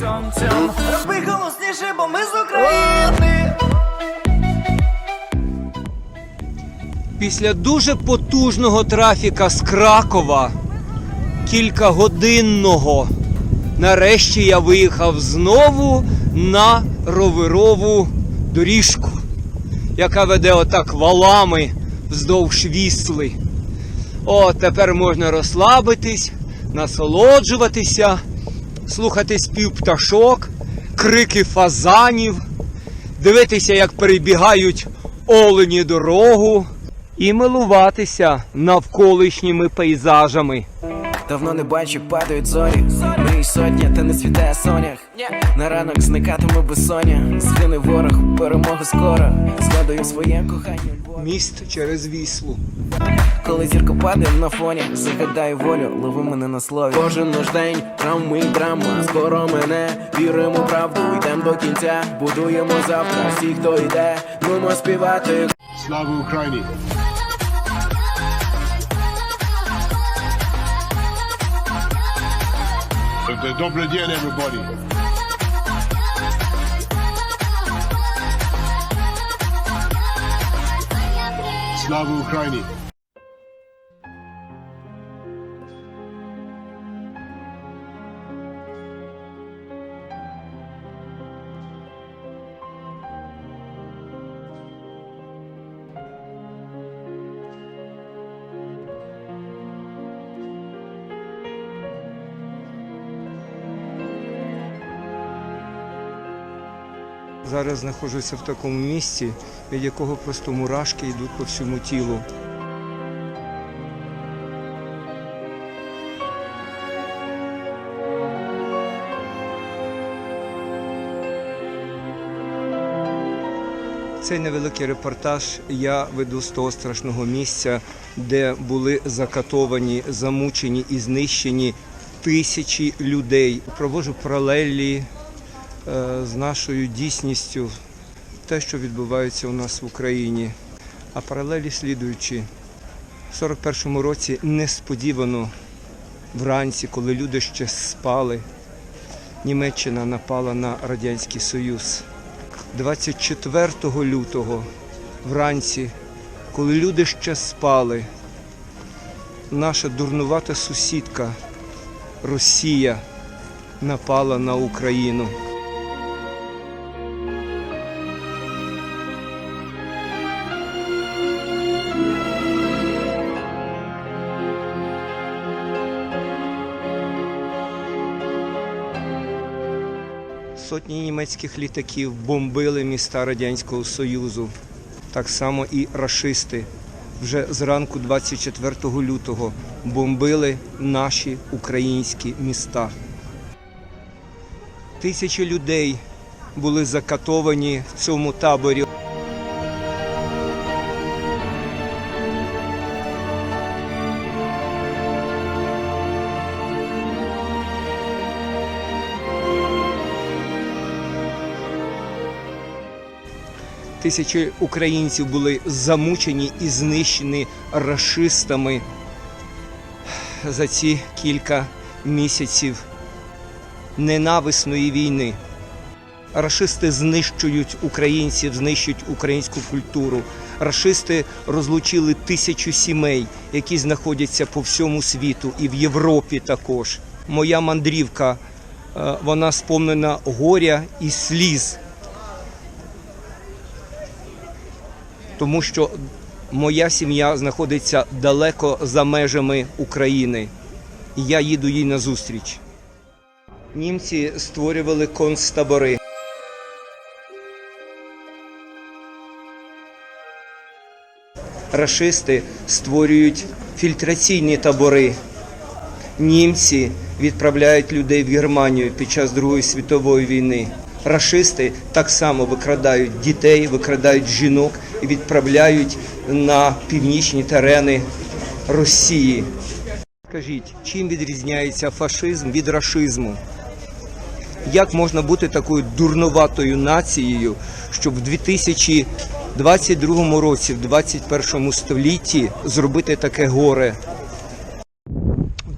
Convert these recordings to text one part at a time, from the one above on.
цьом-цьом Роби голосніше, бо ми з України. Після дуже потужного трафіка з Кракова, кількагодинного, нарешті я виїхав знову на роверову доріжку, яка веде отак валами вздовж вісли. О, тепер можна розслабитись, насолоджуватися, слухати спів пташок, крики фазанів, дивитися, як перебігають олені дорогу і милуватися навколишніми пейзажами. Давно не бачу, падають зорі. Мрій сотня, та не світає сонях. На ранок зникатиме безсоння. Згине ворог, перемога скоро. Згадую своє кохання. Міст через віслу. Коли зірка падає на фоні, загадаю волю, лови мене на слові. Кожен наш день, травми і драма. Скоро мене, віримо в правду, йдемо до кінця, будуємо завтра. Всі, хто йде, нумо співати. Слава Україні! Добрий день, everybody! Слава Україні! Зараз знаходжуся в такому місці, від якого просто мурашки йдуть по всьому тілу. Цей невеликий репортаж я веду з того страшного місця, де були закатовані, замучені і знищені тисячі людей. Проводжу паралелі з нашою дійсністю, те, що відбувається у нас в Україні. А паралелі слідуючі. В 41-му році несподівано вранці, коли люди ще спали, Німеччина напала на Радянський Союз. 24 лютого вранці, коли люди ще спали, наша дурнувата сусідка Росія напала на Україну. Сотні німецьких літаків бомбили міста Радянського Союзу. Так само і рашисти вже зранку 24 лютого бомбили наші українські міста. Тисячі людей були закатовані в цьому таборі. Тисячі українців були замучені і знищені рашистами за ці кілька місяців ненависної війни. Рашисти знищують українців, знищують українську культуру. Рашисти розлучили тисячу сімей, які знаходяться по всьому світу і в Європі також. Моя мандрівка е, вона сповнена горя і сліз. Тому що моя сім'я знаходиться далеко за межами України. І я їду їй назустріч. Німці створювали концтабори. Рашисти створюють фільтраційні табори. Німці відправляють людей в Германію під час Другої світової війни. Рашисти так само викрадають дітей, викрадають жінок відправляють на північні терени Росії. Скажіть, чим відрізняється фашизм від рашизму? Як можна бути такою дурноватою нацією, щоб в 2022 році, в 21 столітті зробити таке горе?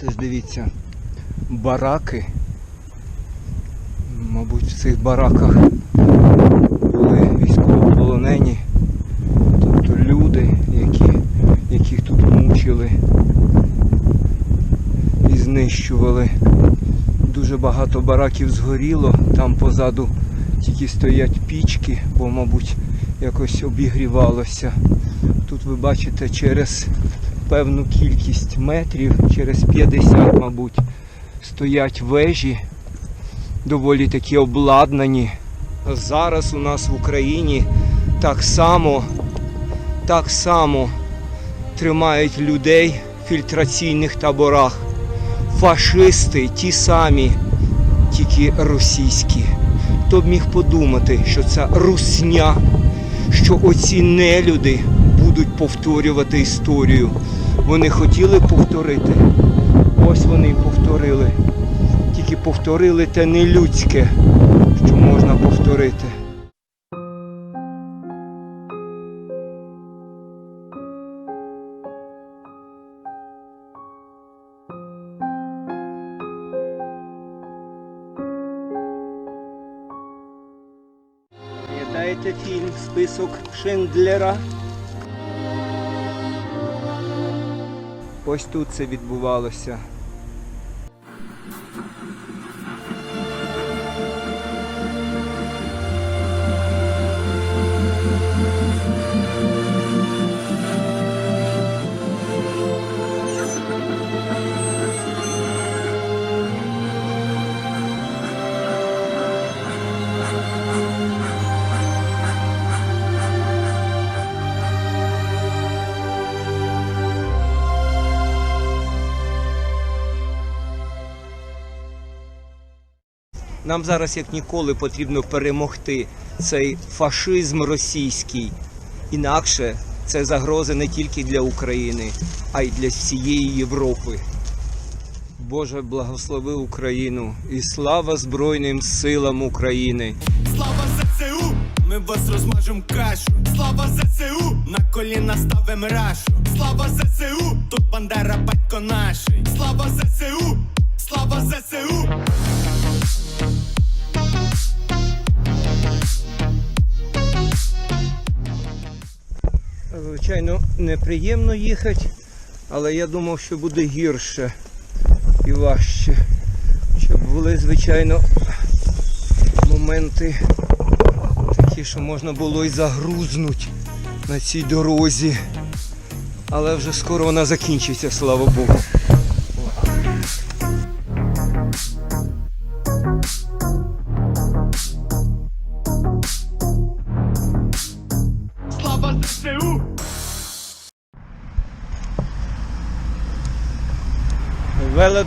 Це ж дивіться, бараки мабуть, в цих бараках були військовополонені, тобто люди, які, яких тут мучили і знищували. Дуже багато бараків згоріло, там позаду тільки стоять пічки, бо, мабуть, якось обігрівалося. Тут ви бачите через певну кількість метрів, через 50, мабуть, стоять вежі, доволі такі обладнані. Зараз у нас в Україні так само, так само тримають людей в фільтраційних таборах. Фашисти ті самі, тільки російські. Хто б міг подумати, що ця русня, що оці нелюди будуть повторювати історію. Вони хотіли повторити. Ось вони і повторили. Тільки повторили те нелюдське, що можна повторити. Пам'ятаєте фільм Список Шиндлера? Ось тут це відбувалося. Нам зараз як ніколи потрібно перемогти цей фашизм російський. Інакше це загроза не тільки для України, а й для всієї Європи. Боже, благослови Україну і слава Збройним силам України! Слава ЗСУ, ми вас розмажем кашу. Слава ЗСУ, на коліна ставим рашу. Слава ЗСУ, тут бандера батько наший. Слава ЗСУ, слава ЗСУ. Звичайно, неприємно їхати, але я думав, що буде гірше і важче. Щоб були, звичайно, моменти такі, що можна було і загрузнути на цій дорозі. Але вже скоро вона закінчиться, слава Богу.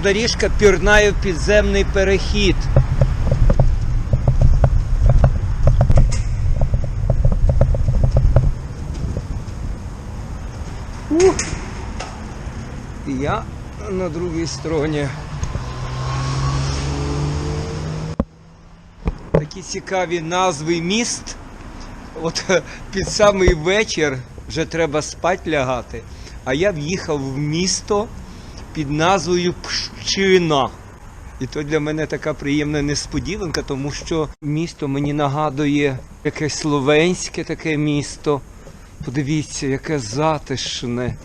Велодоріжка пірнає в підземний перехід. Ух. Я на другій стороні. Такі цікаві назви міст. От е, під самий вечір вже треба спати лягати. А я в'їхав в місто під назвою Пщина. І то для мене така приємна несподіванка, тому що місто мені нагадує якесь словенське таке місто. Подивіться, яке затишне.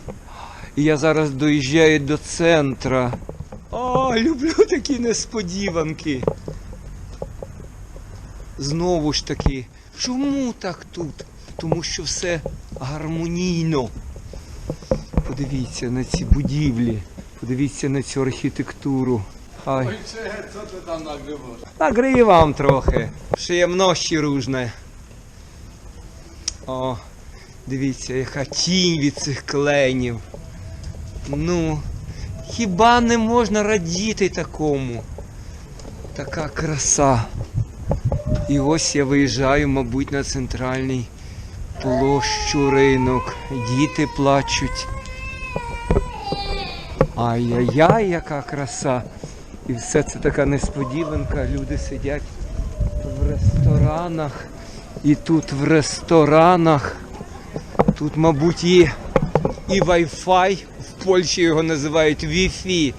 І я зараз доїжджаю до центра. О, люблю такі несподіванки. Знову ж таки, чому так тут? Тому що все гармонійно. Подивіться на ці будівлі, подивіться на цю архітектуру. Ай. Нагрівам трохи. Przyjemności różne. О, дивіться, яка тінь від цих кленів. Ну, хіба не можна радіти такому? Така краса. І ось я виїжджаю, мабуть, на центральний площу ринок. Діти плачуть. Ай-яй-яй, яка краса. І все це така несподіванка. Люди сидять в ресторанах. І тут в ресторанах. Тут, мабуть, є і Wi-Fi. В Польщі його називають Wi-Fi.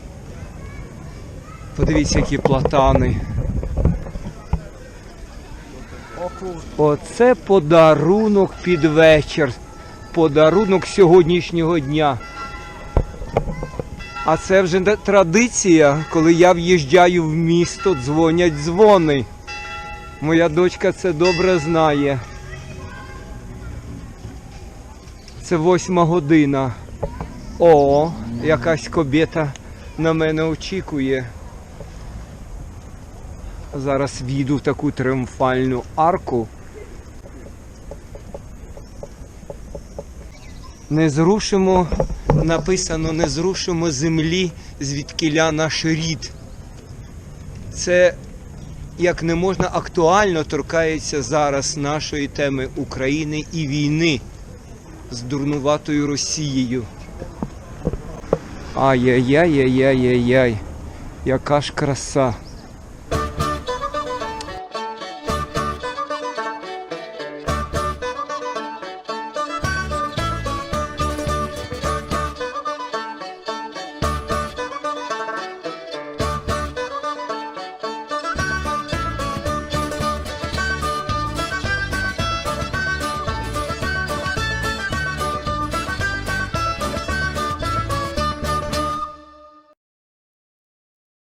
Подивіться, які платани. Оце подарунок під вечір. Подарунок сьогоднішнього дня. А це вже традиція, коли я в'їжджаю в місто, дзвонять дзвони. Моя дочка це добре знає. Це восьма година. О, якась кобєта на мене очікує. Зараз війду в таку тріумфальну арку. Не зрушимо, написано, не зрушимо землі, звідкиля наш рід. Це як не можна актуально торкається зараз нашої теми України і війни з дурнуватою Росією. Ай-яй-яй-яй-яй-яй, яка ж краса.